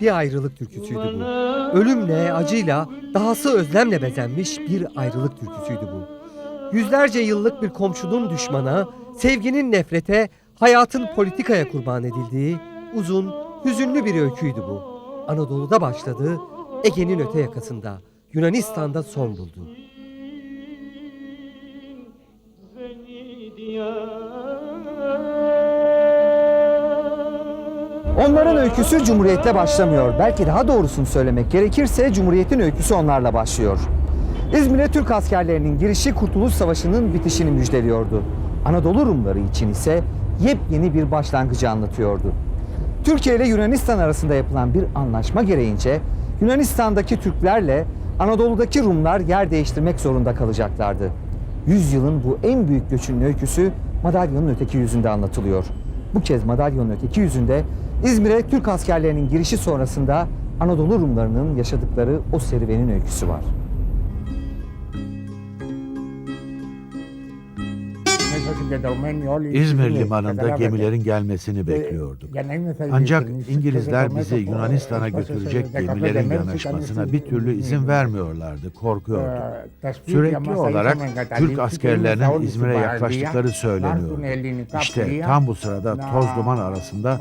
bir ayrılık türküsüydü bu. Ölümle, acıyla, dahası özlemle bezenmiş bir ayrılık türküsüydü bu. Yüzlerce yıllık bir komşunun düşmana, sevginin nefrete, hayatın politikaya kurban edildiği uzun, hüzünlü bir öyküydü bu. Anadolu'da başladı, Ege'nin öte yakasında, Yunanistan'da son buldu. Onların öyküsü Cumhuriyet'le başlamıyor. Belki daha doğrusunu söylemek gerekirse Cumhuriyet'in öyküsü onlarla başlıyor. İzmir'e Türk askerlerinin girişi Kurtuluş Savaşı'nın bitişini müjdeliyordu. Anadolu Rumları için ise yepyeni bir başlangıcı anlatıyordu. Türkiye ile Yunanistan arasında yapılan bir anlaşma gereğince Yunanistan'daki Türklerle Anadolu'daki Rumlar yer değiştirmek zorunda kalacaklardı. Yüzyılın bu en büyük göçünün öyküsü madalyonun öteki yüzünde anlatılıyor. Bu kez madalyonun öteki yüzünde İzmir'e Türk askerlerinin girişi sonrasında Anadolu Rumlarının yaşadıkları o serüvenin öyküsü var. İzmir limanında gemilerin gelmesini bekliyorduk. Ancak İngilizler bizi Yunanistan'a götürecek gemilerin yanaşmasına bir türlü izin vermiyorlardı, korkuyorduk. Sürekli olarak Türk askerlerinin İzmir'e yaklaştıkları söyleniyordu. İşte tam bu sırada toz duman arasında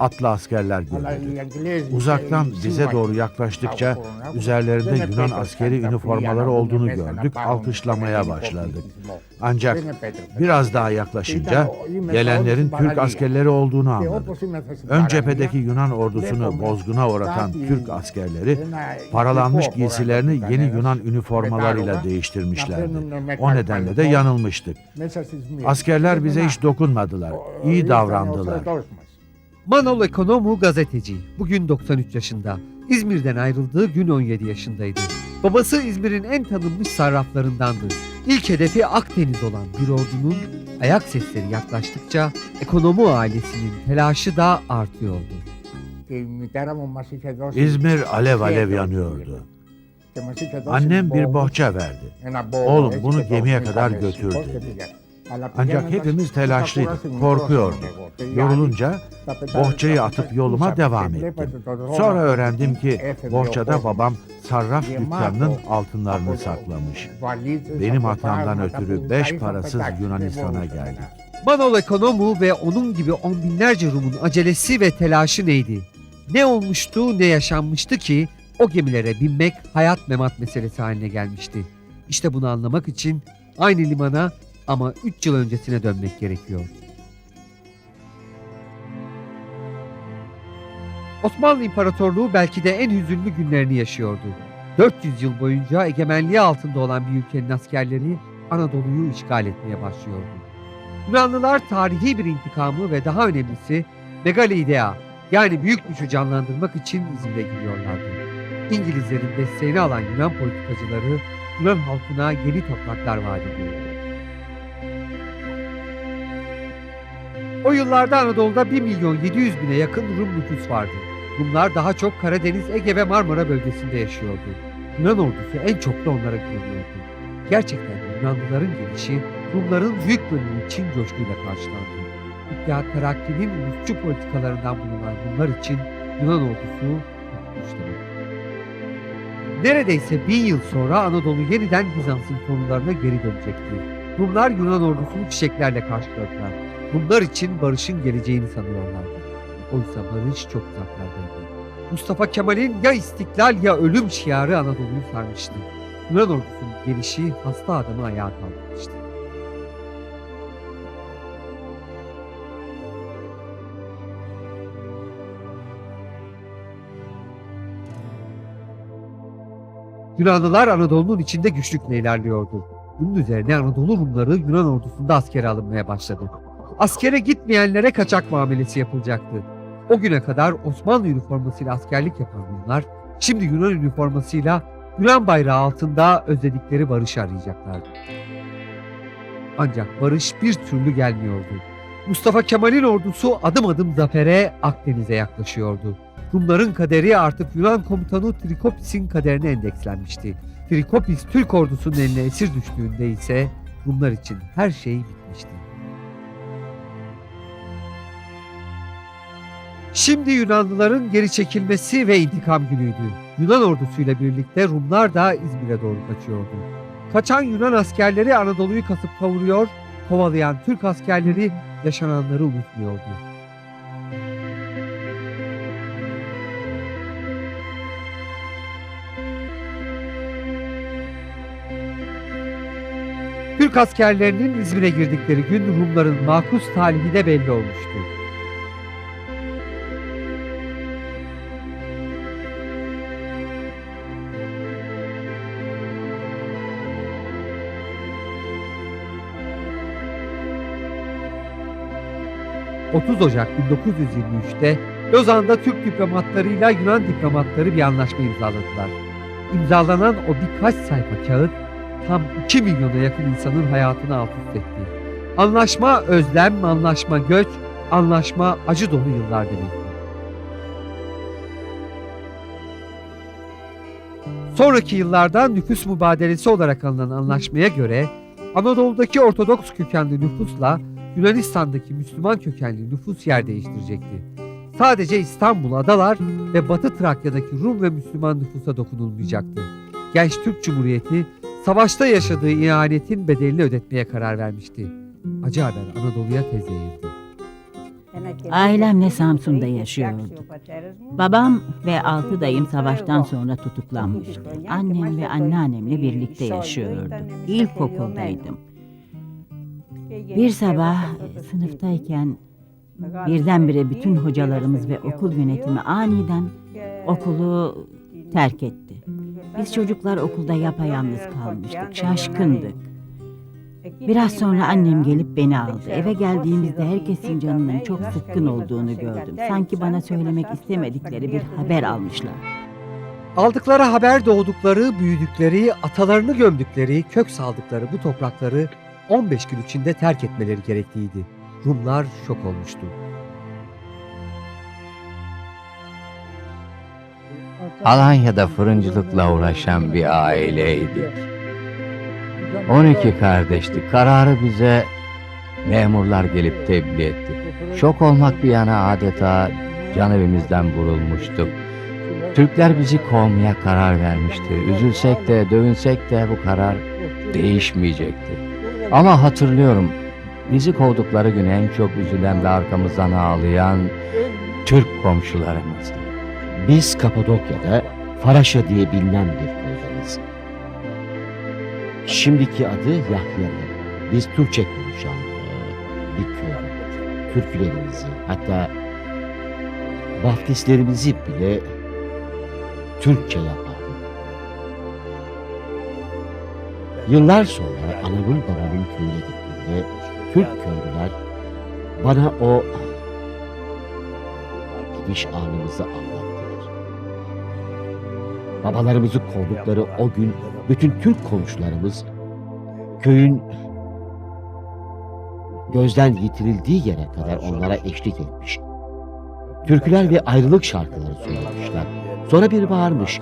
atlı askerler görüldü. Uzaktan bize doğru yaklaştıkça üzerlerinde Yunan askeri üniformaları olduğunu gördük, alkışlamaya başladık. Ancak biraz daha yaklaşınca gelenlerin Türk askerleri olduğunu anladık. Ön cephedeki Yunan ordusunu bozguna uğratan Türk askerleri paralanmış giysilerini yeni Yunan üniformalarıyla değiştirmişlerdi. O nedenle de yanılmıştık. Askerler bize hiç dokunmadılar. İyi davrandılar. Manol Ekonomu gazeteci. Bugün 93 yaşında. İzmir'den ayrıldığı gün 17 yaşındaydı. Babası İzmir'in en tanınmış sarraflarındandı. İlk hedefi Akdeniz olan bir ordunun ayak sesleri yaklaştıkça ekonomu ailesinin telaşı da artıyordu. İzmir alev alev yanıyordu. Annem bir bohça verdi. Oğlum bunu gemiye kadar götür dedi. Ancak hepimiz telaşlıydık, korkuyorduk. Yorulunca bohçayı atıp yoluma devam ettim. Sonra öğrendim ki bohçada babam sarraf dükkanının altınlarını saklamış. Benim hatamdan ötürü beş parasız Yunanistan'a geldik. Manol Ekonomu ve onun gibi on binlerce Rum'un acelesi ve telaşı neydi? Ne olmuştu ne yaşanmıştı ki o gemilere binmek hayat memat meselesi haline gelmişti. İşte bunu anlamak için aynı limana ama 3 yıl öncesine dönmek gerekiyor. Osmanlı İmparatorluğu belki de en hüzünlü günlerini yaşıyordu. 400 yıl boyunca egemenliği altında olan bir ülkenin askerleri Anadolu'yu işgal etmeye başlıyordu. Yunanlılar tarihi bir intikamı ve daha önemlisi Megale Idea yani büyük gücü canlandırmak için İzmir'e gidiyorlardı. İngilizlerin desteğini alan Yunan politikacıları Yunan halkına yeni topraklar vaat ediyordu. O yıllarda Anadolu'da 1 milyon 700 bine yakın Rum nüfus vardı. Rumlar daha çok Karadeniz, Ege ve Marmara bölgesinde yaşıyordu. Yunan ordusu en çok da onlara güveniyordu. Gerçekten Yunanlıların gelişi Rumların büyük bölümü için coşkuyla karşılandı. İttihat Terakki'nin ulusçu politikalarından bulunan Rumlar için Yunan ordusu demek. Neredeyse bin yıl sonra Anadolu yeniden Bizans'ın konularına geri dönecekti. Rumlar Yunan ordusunu çiçeklerle karşıladılar. Rumlar için barışın geleceğini sanıyorlardı. Oysa barış çok uzaklardaydı. Mustafa Kemal'in ya istiklal ya ölüm şiarı Anadolu'yu sarmıştı. Yunan ordusunun gelişi hasta adamı ayağa kaldırmıştı. Yunanlılar Anadolu'nun içinde güçlükle ilerliyordu. Bunun üzerine Anadolu Rumları Yunan ordusunda askere alınmaya başladı. Askere gitmeyenlere kaçak muamelesi yapılacaktı. O güne kadar Osmanlı üniformasıyla askerlik yapan Rumlar, şimdi Yunan üniformasıyla Yunan bayrağı altında özledikleri barışı arayacaklardı. Ancak barış bir türlü gelmiyordu. Mustafa Kemal'in ordusu adım adım zafere Akdeniz'e yaklaşıyordu. Rumların kaderi artık Yunan komutanı Trikopis'in kaderine endekslenmişti. Trikopis Türk ordusunun eline esir düştüğünde ise Rumlar için her şey bitmişti. Şimdi Yunanlıların geri çekilmesi ve intikam günüydü. Yunan ordusuyla birlikte Rumlar da İzmir'e doğru kaçıyordu. Kaçan Yunan askerleri Anadolu'yu kasıp kavuruyor, kovalayan Türk askerleri yaşananları unutmuyordu. Türk askerlerinin İzmir'e girdikleri gün Rumların makus talihi de belli olmuştu. ...30 Ocak 1923'te Lozan'da Türk diplomatlarıyla Yunan diplomatları bir anlaşma imzaladılar. İmzalanan o birkaç sayfa kağıt tam 2 milyona yakın insanın hayatını alt üst etti. Anlaşma özlem, anlaşma göç, anlaşma acı dolu yıllar demekti. Sonraki yıllarda nüfus mübadelesi olarak alınan anlaşmaya göre Anadolu'daki Ortodoks kökenli nüfusla Yunanistan'daki Müslüman kökenli nüfus yer değiştirecekti. Sadece İstanbul, adalar ve Batı Trakya'daki Rum ve Müslüman nüfusa dokunulmayacaktı. Genç Türk Cumhuriyeti savaşta yaşadığı ihanetin bedelini ödetmeye karar vermişti. Acı haber Anadolu'ya tez yayıldı. Ailemle Samsun'da yaşıyorduk. Babam ve altı dayım savaştan sonra tutuklanmıştı. Annem ve anneannemle birlikte yaşıyorduk. İlkokuldaydım. Bir sabah sınıftayken birdenbire bütün hocalarımız ve okul yönetimi aniden okulu terk etti. Biz çocuklar okulda yapayalnız kalmıştık, şaşkındık. Biraz sonra annem gelip beni aldı. Eve geldiğimizde herkesin canının çok sıkkın olduğunu gördüm. Sanki bana söylemek istemedikleri bir haber almışlar. Aldıkları haber doğdukları, büyüdükleri, atalarını gömdükleri, kök saldıkları bu toprakları 15 gün içinde terk etmeleri gerekliydi. Rumlar şok olmuştu. Alanya'da fırıncılıkla uğraşan bir aileydik. 12 kardeştik. Kararı bize memurlar gelip tebliğ etti. Şok olmak bir yana adeta can evimizden vurulmuştuk. Türkler bizi kovmaya karar vermişti. Üzülsek de dövünsek de bu karar değişmeyecekti. Ama hatırlıyorum bizi kovdukları gün en çok üzülen ve arkamızdan ağlayan Türk komşularımızdı. Biz Kapadokya'da Faraşa diye bilinen bir köydeniz. Şimdiki adı Yahyalı. Biz Türkçe konuşan e, bir köy. Türkülerimizi hatta vaftizlerimizi bile Türkçe yapardık. Yıllar sonra anamın babamın köyüne gittiğimde Türk köylüler bana o gidiş anımızı anlattılar. Babalarımızı kovdukları o gün bütün Türk komşularımız köyün gözden yitirildiği yere kadar onlara eşlik etmiş. Türküler ve ayrılık şarkıları söylemişler. Sonra bir bağırmış.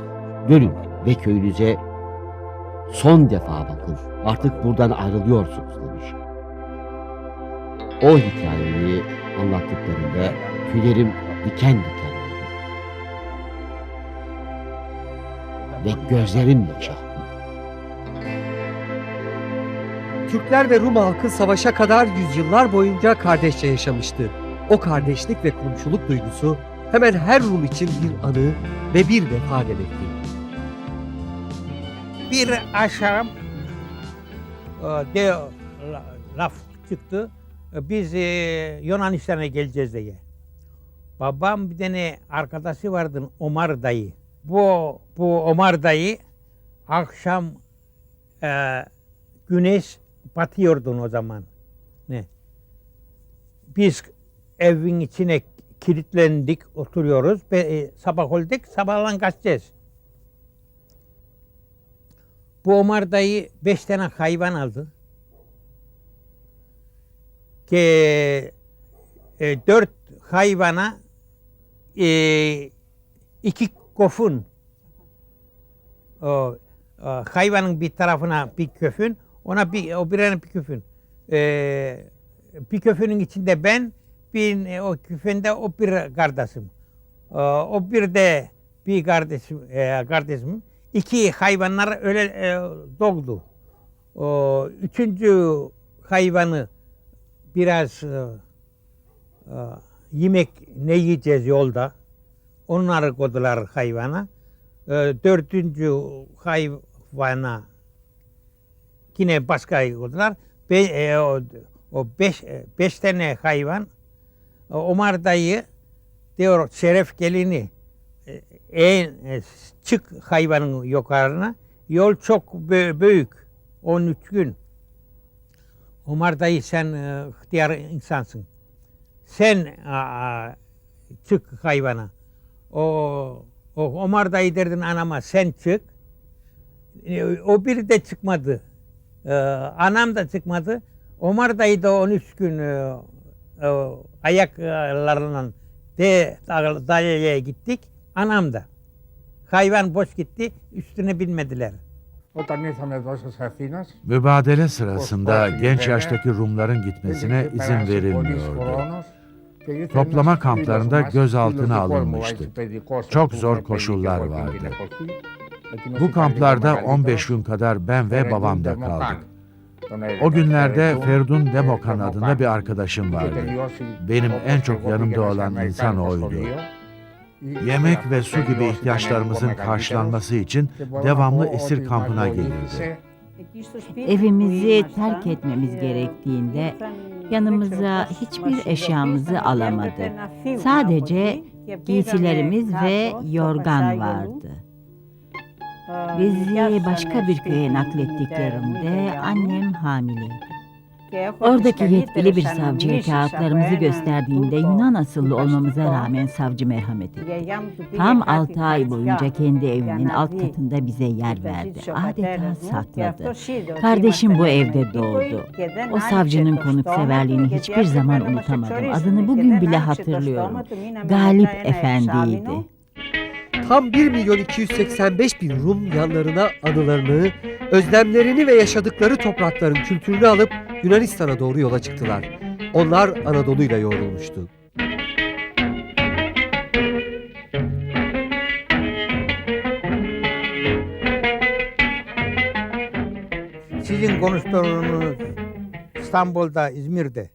Dönün ve köyünüze son defa bakın. Artık buradan ayrılıyorsunuz demiş. O hikayeyi anlattıklarında tüylerim diken diken oldu. Ve gözlerim yaşardı. Türkler ve Rum halkı savaşa kadar yüzyıllar boyunca kardeşçe yaşamıştı. O kardeşlik ve komşuluk duygusu hemen her Rum için bir anı ve bir vefa demekti. Bir akşam e, de la- laf çıktı. E, Biz e, Yunanistan'a geleceğiz diye. Babam bir tane arkadaşı vardı Omar dayı. Bu bu Omar dayı akşam e, güneş batıyordu o zaman. Ne? Biz evin içine kilitlendik, oturuyoruz. Be, sabah olduk, sabahlan kaçacağız. Bu Omar dayı beş tane hayvan aldı. Ki e, dört hayvana e, iki kofun o, e, hayvanın bir tarafına bir köfün ona bir o birine bir köfün. E, bir köfünün içinde ben bir e, o küfende o bir kardeşim. Ee, O bir de bir kardeşim, e, kardeşim. İki hayvanlar öyle e, doğdu. O, üçüncü hayvanı biraz e, e, yemek ne yiyeceğiz yolda. Onları koydular hayvana. E, dördüncü hayvana yine başka koydular. Be, e, o, o beş, e, beş tane hayvan e, Omar dayı diyor Şeref gelini en e, çık hayvanın yukarına. Yol çok büyük. 13 gün. Omar dayı sen e, ihtiyar insansın. Sen çık hayvana. O, o Omar dayı derdin anama sen çık. E, o biri de çıkmadı. E, anam da çıkmadı. Omar dayı da 13 gün e, e, ayaklarıyla de dalyaya gittik. Anam da. Hayvan boş gitti, üstüne binmediler. Mübadele sırasında genç yaştaki Rumların gitmesine izin verilmiyordu. Toplama kamplarında gözaltına alınmıştı. Çok zor koşullar vardı. Bu kamplarda 15 gün kadar ben ve babam da kaldık. O günlerde Ferdun Demokan adında bir arkadaşım vardı. Benim en çok yanımda olan insan oydu yemek ve su gibi ihtiyaçlarımızın karşılanması için devamlı esir kampına gelirdi. Evimizi terk etmemiz gerektiğinde yanımıza hiçbir eşyamızı alamadık. Sadece giysilerimiz ve yorgan vardı. Bizi başka bir köye naklettiklerinde annem hamileydi. Oradaki yetkili bir savcıya kağıtlarımızı gösterdiğinde Yunan asıllı olmamıza rağmen savcı merhamet etti. Tam 6 ay boyunca kendi evinin alt katında bize yer verdi. Adeta sakladı. Kardeşim bu evde doğdu. O savcının konukseverliğini hiçbir zaman unutamadım. Adını bugün bile hatırlıyorum. Galip Efendi'ydi. Tam 1 milyon 285 bin Rum yanlarına anılarını, özlemlerini ve yaşadıkları toprakların kültürünü alıp Yunanistan'a doğru yola çıktılar. Onlar Anadolu'yla yoğrulmuştu. Sizin konuştuğunuz İstanbul'da, İzmir'de.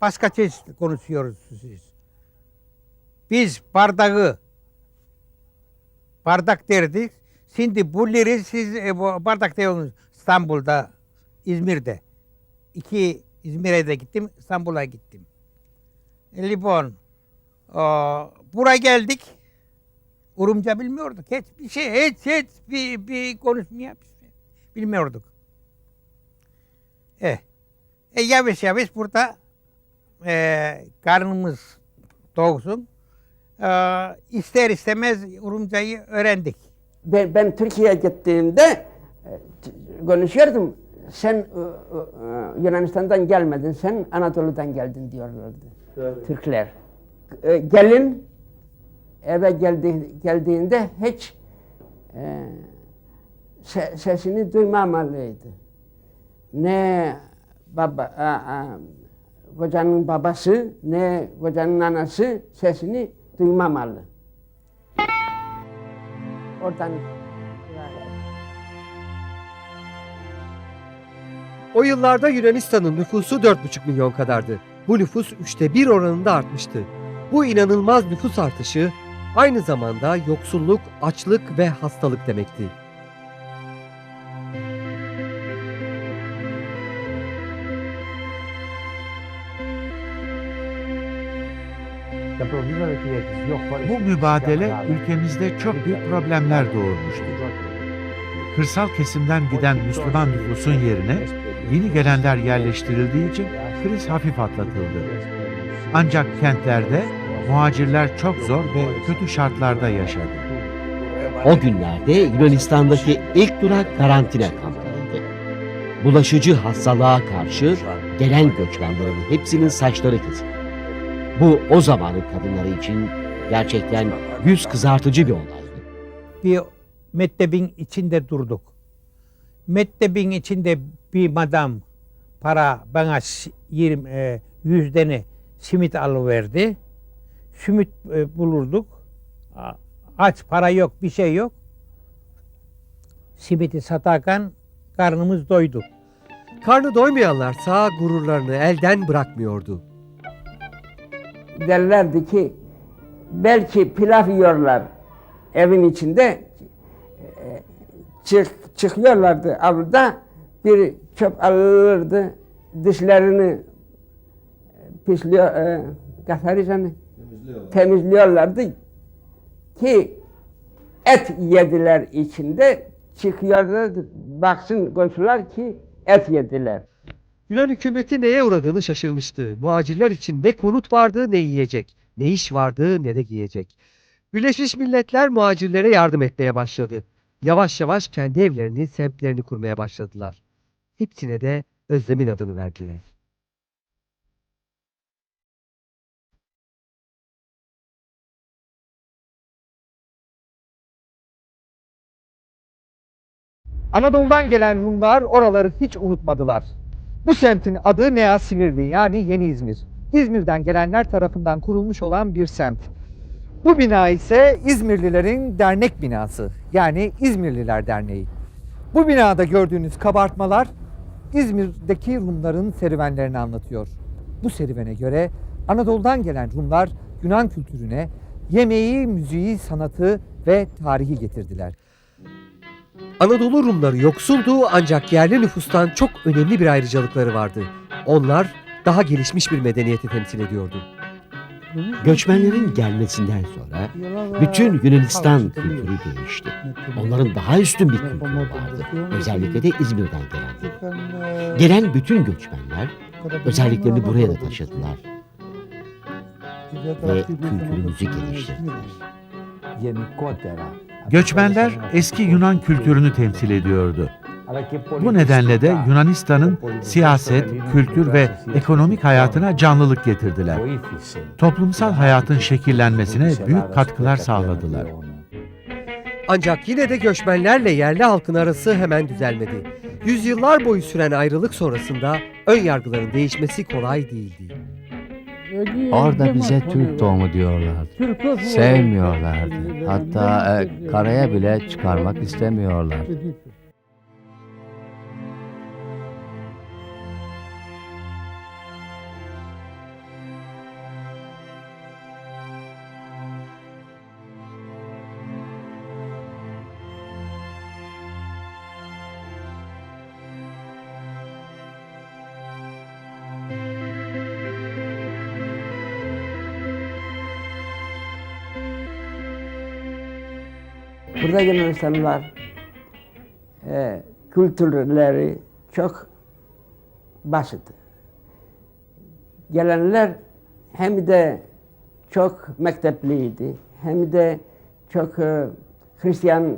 Başka çeşit konuşuyoruz siz. Biz bardağı bardak derdik. Şimdi bulleri siz e, bu bardak diyorsunuz İstanbul'da, İzmir'de iki İzmir'e de gittim, İstanbul'a gittim. Libon. Ee, buraya geldik. Urumca bilmiyorduk. Hiçbir şey, hiç, hiç bir, bir konuşmaya bilmiyorduk. Eh. E, yavaş yavaş burada e, karnımız doğsun. E, ister istemez Urumca'yı öğrendik. Ben, ben Türkiye'ye gittiğimde e, konuşuyordum sen e, e, Yunanistan'dan gelmedin, sen Anadolu'dan geldin diyorlardı Türkler. E, gelin eve geldi, geldiğinde hiç e, se- sesini duymamalıydı. Ne baba, a, a, kocanın babası ne kocanın anası sesini duymamalı. Oradan O yıllarda Yunanistan'ın nüfusu 4,5 milyon kadardı. Bu nüfus üçte bir oranında artmıştı. Bu inanılmaz nüfus artışı aynı zamanda yoksulluk, açlık ve hastalık demekti. Bu mübadele ülkemizde çok büyük problemler doğurmuştur. Kırsal kesimden giden Müslüman nüfusun yerine yeni gelenler yerleştirildiği için kriz hafif atlatıldı. Ancak kentlerde muhacirler çok zor ve kötü şartlarda yaşadı. O günlerde Yunanistan'daki ilk durak karantina kamplarıydı. Bulaşıcı hastalığa karşı gelen göçmenlerin hepsinin saçları kesildi. Bu o zamanın kadınları için gerçekten yüz kızartıcı bir olaydı. bir mektebin içinde durduk. Mektebin içinde bir madam para bana s- 20 e, 100 tane simit alıverdi. Simit e, bulurduk. Aç para yok, bir şey yok. Simiti satarken karnımız doydu. Karnı doymayanlarsa gururlarını elden bırakmıyordu. Derlerdi ki belki pilav yiyorlar evin içinde. E, Çık, çıkıyorlardı avluda bir çöp alırdı dişlerini pisliyor, e, gatarizanı temizliyorlardı ki et yediler içinde çıkıyorlardı baksın komşular ki et yediler. Yunan hükümeti neye uğradığını şaşırmıştı. Muhacirler için ne konut vardı ne yiyecek, ne iş vardı ne de giyecek. Birleşmiş Milletler muhacirlere yardım etmeye başladı. Yavaş yavaş kendi evlerini, semtlerini kurmaya başladılar. Hepsine de Özlem'in adını verdiler. Anadolu'dan gelen Rumlar oraları hiç unutmadılar. Bu semtin adı Nea Simirli yani Yeni İzmir. İzmir'den gelenler tarafından kurulmuş olan bir semt. Bu bina ise İzmirlilerin dernek binası yani İzmirliler Derneği. Bu binada gördüğünüz kabartmalar İzmir'deki Rumların serüvenlerini anlatıyor. Bu serüvene göre Anadolu'dan gelen Rumlar Yunan kültürüne yemeği, müziği, sanatı ve tarihi getirdiler. Anadolu Rumları yoksuldu ancak yerli nüfustan çok önemli bir ayrıcalıkları vardı. Onlar daha gelişmiş bir medeniyeti temsil ediyordu. Göçmenlerin gelmesinden sonra bütün Yunanistan kültürü değişti. Onların daha üstün bir kültürü vardı. Özellikle de İzmir'den gelenler. Gelen bütün göçmenler özelliklerini buraya da taşıdılar ve kültürümüzü geliştirdiler. Göçmenler eski Yunan kültürünü temsil ediyordu. Bu nedenle de Yunanistan'ın siyaset, kültür ve ekonomik hayatına canlılık getirdiler. Toplumsal hayatın şekillenmesine büyük katkılar sağladılar. Ancak yine de göçmenlerle yerli halkın arası hemen düzelmedi. Yüzyıllar boyu süren ayrılık sonrasında ön yargıların değişmesi kolay değildi. Orada bize Türk doğumu diyorlardı. Sevmiyorlardı. Hatta e, karaya bile çıkarmak istemiyorlar. Burada Yunanistanlılar e, kültürleri çok basit. Gelenler hem de çok mektepliydi, hem de çok e, Hristiyan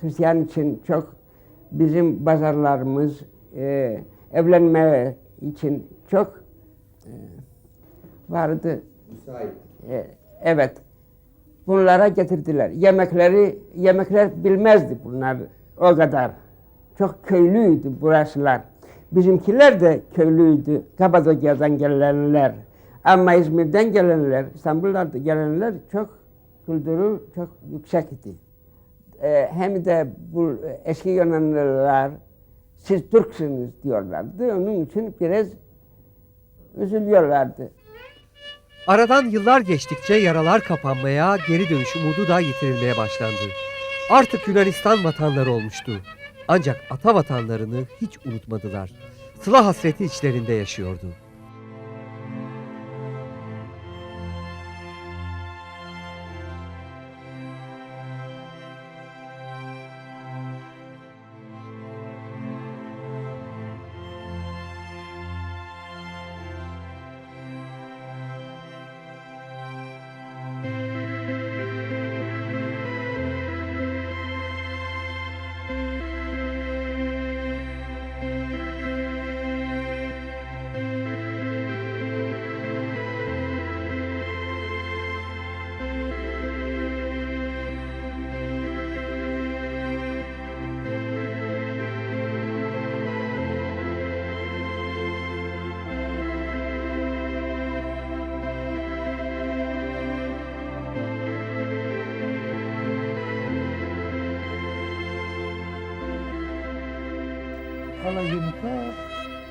Hristiyan için çok bizim pazarlarımız e, evlenme için çok e, vardı. E, evet. Bunlara getirdiler. Yemekleri, yemekler bilmezdi bunlar o kadar. Çok köylüydü burasılar. Bizimkiler de köylüydü. Kapadokya'dan gelenler. Ama İzmir'den gelenler, İstanbul'dan gelenler çok kültürü çok yüksekti. Ee, hem de bu eski Yunanlılar siz Türksünüz diyorlardı. Onun için biraz üzülüyorlardı. Aradan yıllar geçtikçe yaralar kapanmaya, geri dönüş umudu da yitirilmeye başlandı. Artık Yunanistan vatanları olmuştu. Ancak ata vatanlarını hiç unutmadılar. Sıla hasreti içlerinde yaşıyordu.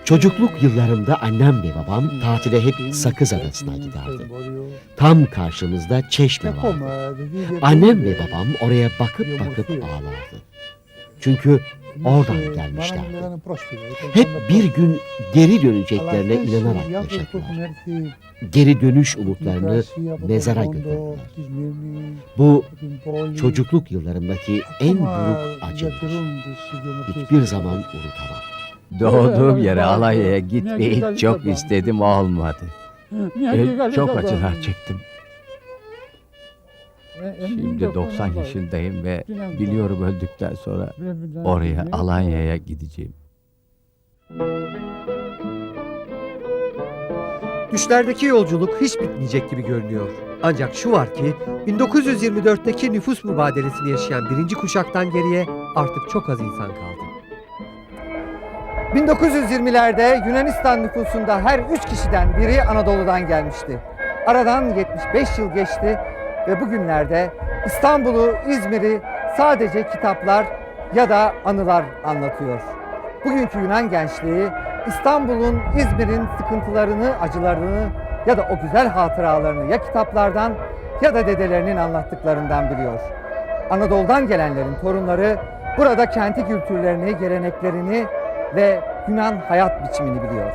Çocukluk yıllarımda annem ve babam tatile hep Sakız Adası'na giderdi. Tam karşımızda çeşme vardı. Annem ve babam oraya bakıp bakıp ağlardı. Çünkü oradan gelmişlerdi. Hep bir gün geri döneceklerine inanarak yaşadılar. Geri dönüş umutlarını mezara götürdüler. Bu çocukluk yıllarımdaki en buruk acıdır. Hiçbir zaman unutamam. Doğduğum yere Alanya'ya gitmeyi çok istedim olmadı. E, çok acılar çektim. Şimdi 90 yaşındayım ve biliyorum öldükten sonra oraya Alanya'ya gideceğim. Düşlerdeki yolculuk hiç bitmeyecek gibi görünüyor. Ancak şu var ki 1924'teki nüfus mübadelesini yaşayan birinci kuşaktan geriye artık çok az insan kaldı. 1920'lerde Yunanistan nüfusunda her üç kişiden biri Anadolu'dan gelmişti. Aradan 75 yıl geçti ve bugünlerde İstanbul'u, İzmir'i sadece kitaplar ya da anılar anlatıyor. Bugünkü Yunan gençliği İstanbul'un, İzmir'in sıkıntılarını, acılarını ya da o güzel hatıralarını ya kitaplardan ya da dedelerinin anlattıklarından biliyor. Anadolu'dan gelenlerin torunları burada kenti kültürlerini, geleneklerini ve Yunan hayat biçimini biliyor.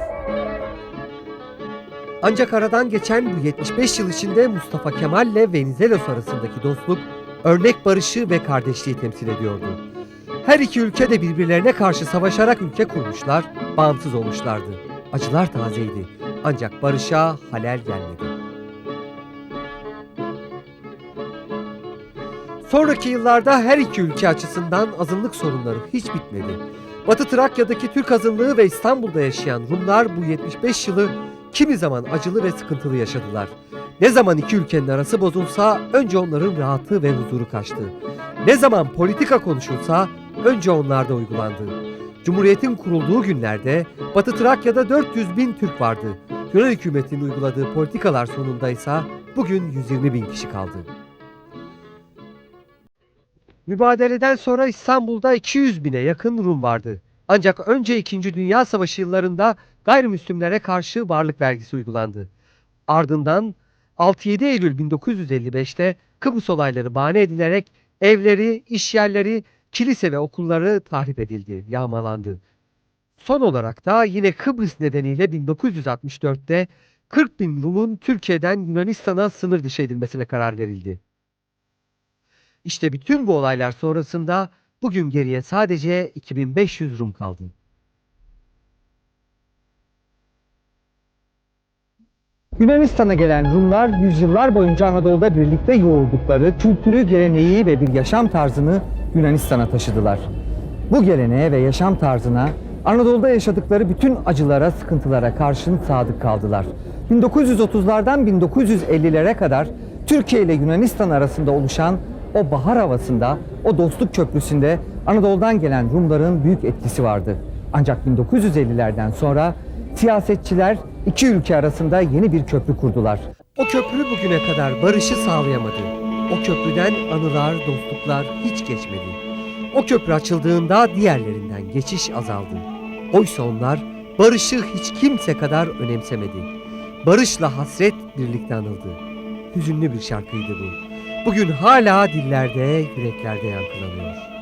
Ancak aradan geçen bu 75 yıl içinde Mustafa Kemal ile Venizelos arasındaki dostluk örnek barışı ve kardeşliği temsil ediyordu. Her iki ülke de birbirlerine karşı savaşarak ülke kurmuşlar, bağımsız olmuşlardı. Acılar tazeydi ancak barışa halel gelmedi. Sonraki yıllarda her iki ülke açısından azınlık sorunları hiç bitmedi. Batı Trakya'daki Türk azınlığı ve İstanbul'da yaşayan Rumlar bu 75 yılı kimi zaman acılı ve sıkıntılı yaşadılar. Ne zaman iki ülkenin arası bozulsa önce onların rahatı ve huzuru kaçtı. Ne zaman politika konuşulsa önce onlarda uygulandı. Cumhuriyetin kurulduğu günlerde Batı Trakya'da 400 bin Türk vardı. Yunan hükümetinin uyguladığı politikalar sonunda ise bugün 120 bin kişi kaldı. Mübadeleden sonra İstanbul'da 200 bine yakın Rum vardı. Ancak önce 2. Dünya Savaşı yıllarında gayrimüslimlere karşı varlık vergisi uygulandı. Ardından 6-7 Eylül 1955'te Kıbrıs olayları bahane edilerek evleri, işyerleri, kilise ve okulları tahrip edildi, yağmalandı. Son olarak da yine Kıbrıs nedeniyle 1964'te 40 bin Rum'un Türkiye'den Yunanistan'a sınır dışı edilmesine karar verildi. İşte bütün bu olaylar sonrasında bugün geriye sadece 2500 Rum kaldı. Yunanistan'a gelen Rumlar yüzyıllar boyunca Anadolu'da birlikte yoğurdukları kültürü, geleneği ve bir yaşam tarzını Yunanistan'a taşıdılar. Bu geleneğe ve yaşam tarzına Anadolu'da yaşadıkları bütün acılara, sıkıntılara karşın sadık kaldılar. 1930'lardan 1950'lere kadar Türkiye ile Yunanistan arasında oluşan o bahar havasında, o dostluk köprüsünde Anadolu'dan gelen Rumların büyük etkisi vardı. Ancak 1950'lerden sonra siyasetçiler iki ülke arasında yeni bir köprü kurdular. O köprü bugüne kadar barışı sağlayamadı. O köprüden anılar, dostluklar hiç geçmedi. O köprü açıldığında diğerlerinden geçiş azaldı. Oysa onlar barışı hiç kimse kadar önemsemedi. Barışla hasret birlikte anıldı. Hüzünlü bir şarkıydı bu. Bugün hala dillerde, yüreklerde yankılanıyor.